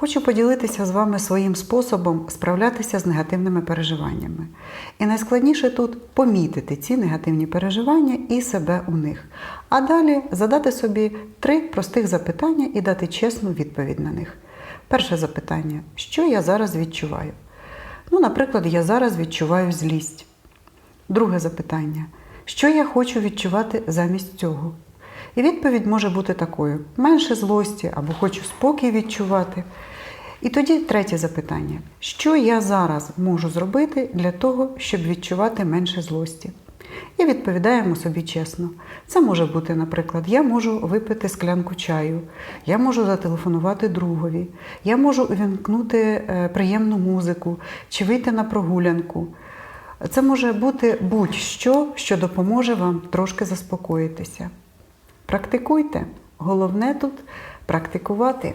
Хочу поділитися з вами своїм способом справлятися з негативними переживаннями. І найскладніше тут помітити ці негативні переживання і себе у них. А далі задати собі три простих запитання і дати чесну відповідь на них. Перше запитання: що я зараз відчуваю? Ну, наприклад, я зараз відчуваю злість. Друге запитання: що я хочу відчувати замість цього? І відповідь може бути такою: менше злості або хочу спокій відчувати. І тоді третє запитання: що я зараз можу зробити для того, щоб відчувати менше злості? І відповідаємо собі чесно. Це може бути, наприклад, я можу випити склянку чаю, я можу зателефонувати другові, я можу увімкнути е, приємну музику чи вийти на прогулянку. Це може бути будь-що, що допоможе вам трошки заспокоїтися. Практикуйте. Головне тут практикувати.